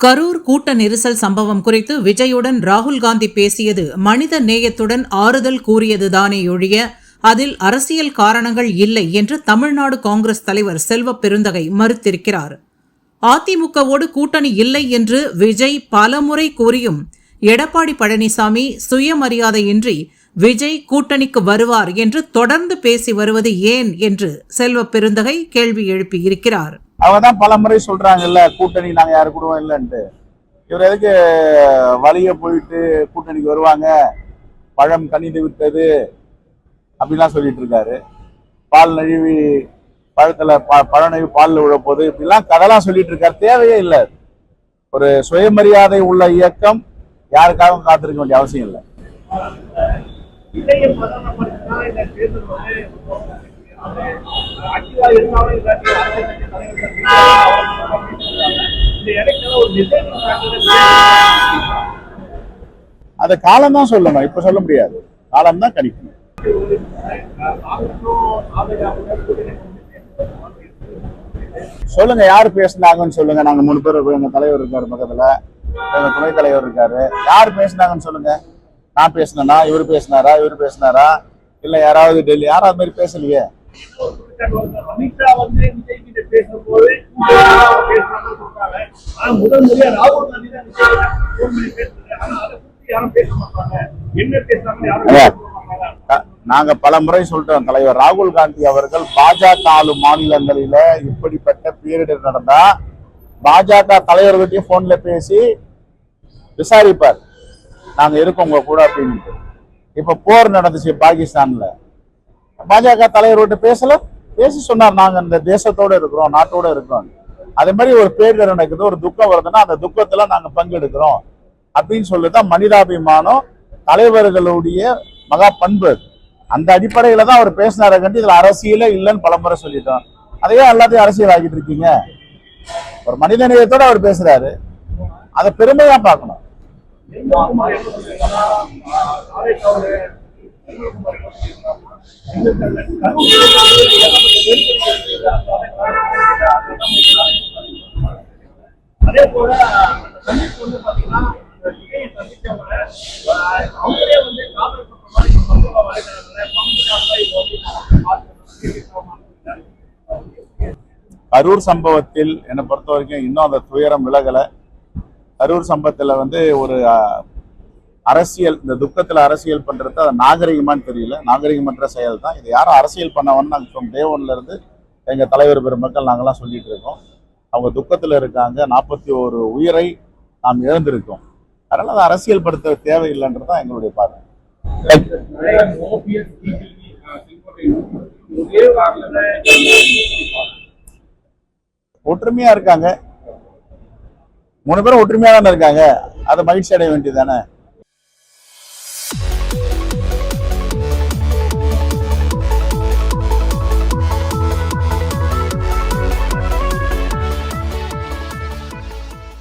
கரூர் கூட்ட நெரிசல் சம்பவம் குறித்து விஜயுடன் ராகுல் காந்தி பேசியது மனித நேயத்துடன் ஆறுதல் கூறியதுதானே ஒழிய அதில் அரசியல் காரணங்கள் இல்லை என்று தமிழ்நாடு காங்கிரஸ் தலைவர் செல்வ பெருந்தகை மறுத்திருக்கிறார். அதிமுகவோடு கூட்டணி இல்லை என்று விஜய் பலமுறை கூறியும் எடப்பாடி பழனிசாமி சுயமரியாதையின்றி விஜய் கூட்டணிக்கு வருவார் என்று தொடர்ந்து பேசி வருவது ஏன் என்று செல்வ பெருந்தகை கேள்வி எழுப்பியிருக்கிறார். அவங்க தான் பல முறை சொல்றாங்கல்ல கூட்டணி நாங்க யாரு கூடுவோம் இல்லைன்ட்டு. இவர் எதுக்கு வழிய போயிட்டு கூட்டணிக்கு வருவாங்க? பழம் கனிந்து விட்டது அப்படிலாம் சொல்லிட்டு இருக்காரு. பால் நழுவி பழத்துல ப- பழ நழுவி பால்ல விழப்போது இப்படிலாம் கதெல்லாம் சொல்லிட்டு இருக்காரு. தேவையே இல்லை. ஒரு சுயமரியாதை உள்ள இயக்கம் யாருக்காகவும் காத்திருக்க வேண்டிய அவசியம் இல்லை. அது அதை காலம் தான் சொல்லணும். இப்ப சொல்ல முடியாது. காலம் தான் கணிக்கணும். சொல்லுங்க யார் பேசுனாங்கன்னு சொல்லுங்க. நாங்க மூணு பேர் இருக்கோம். எங்க தலைவர் இருக்காரு பக்கத்துல. எங்க துணைத் தலைவர் இருக்காரு. யார் பேசினாங்கன்னு சொல்லுங்க. நான் பேசினேனா? இவர் பேசினாரா? இவர் பேசினாரா? இல்ல யாராவது டெல்லி யாராவது மாதிரி பேசலையே. அமித்ஷா வந்து விஜய் கிட்ட பேசும்போது ஆனா முதல் முறையா ராகுல் காந்தி தான் யாரும் பேச மாட்டாங்க. என்ன பேசுறாங்க யாரும் நாங்க பல முறை சொல்லிட்டோம் தலைவர் ராகுல் காந்தி அவர்கள் பாஜக ஆளும் மாநிலங்களில இப்படிப்பட்ட பீரியட் நடந்தா பாஜக தலைவர்கிட்டயும் போன்ல பேசி விசாரிப்பார். நாங்க இருக்கோம் உங்க கூட அப்படின்னு. இப்ப போர் நடந்துச்சு பாகிஸ்தான்ல. பாஜக தலைவர்கிட்ட பேசல பேசி சொன்னார் நாங்க இந்த தேசத்தோட இருக்கிறோம் நாட்டோட இருக்கிறோம். அதே மாதிரி ஒரு பேரிடர் நடக்குது ஒரு துக்கம் வருதுன்னா அந்த துக்கத்துல நாங்க பங்கெடுக்கிறோம். அப்படின்னு சொல்லிதான் மனிதாபிமானம் தலைவர்களுடைய மகா பண்பு. அந்த அடிப்படையில தான் அவர் பேசினாரை கண்டு இதுல அரசியலே இல்லைன்னு பலமுறை சொல்லிட்டோம். அதையே எல்லாத்தையும் அரசியல் ஆகிட்டு இருக்கீங்க. ஒரு மனித நேயத்தோட அவர் பேசுறாரு. அதை பெருமையா பார்க்கணும். அதே போல சந்திப்பு வந்து பாத்தீங்கன்னா சந்திச்சவங்க அவங்களே வந்து காதல் சமூக கரூர் சம்பவத்தில் என்னை பொறுத்த வரைக்கும் இன்னும் அந்த துயரம் விலகலை. கரூர் சம்பவத்தில் வந்து ஒரு அரசியல் இந்த துக்கத்துல அரசியல் பண்றது அது நாகரிகமான்னு தெரியல. நாகரிகமற்ற செயல் தான் இது யாரும் அரசியல் பண்ணவன்னு நாங்கள் from day one ல இருந்து எங்க தலைவர் பெருமக்கள் நாங்கெல்லாம் சொல்லிட்டு இருக்கோம். அவங்க துக்கத்துல இருக்காங்க. நாற்பத்தி ஒரு உயிரை நாம் இழந்திருக்கோம். அதனால அதை அரசியல் படுத்த தேவையில்லைன்றது தான் எங்களுடைய பார்வை. ஒற்றுமையா இருக்காங்க. மூணு பேரும் ஒற்றுமையா தானே இருக்காங்க. அதை மகிழ்ச்சி அடைய வேண்டியதானே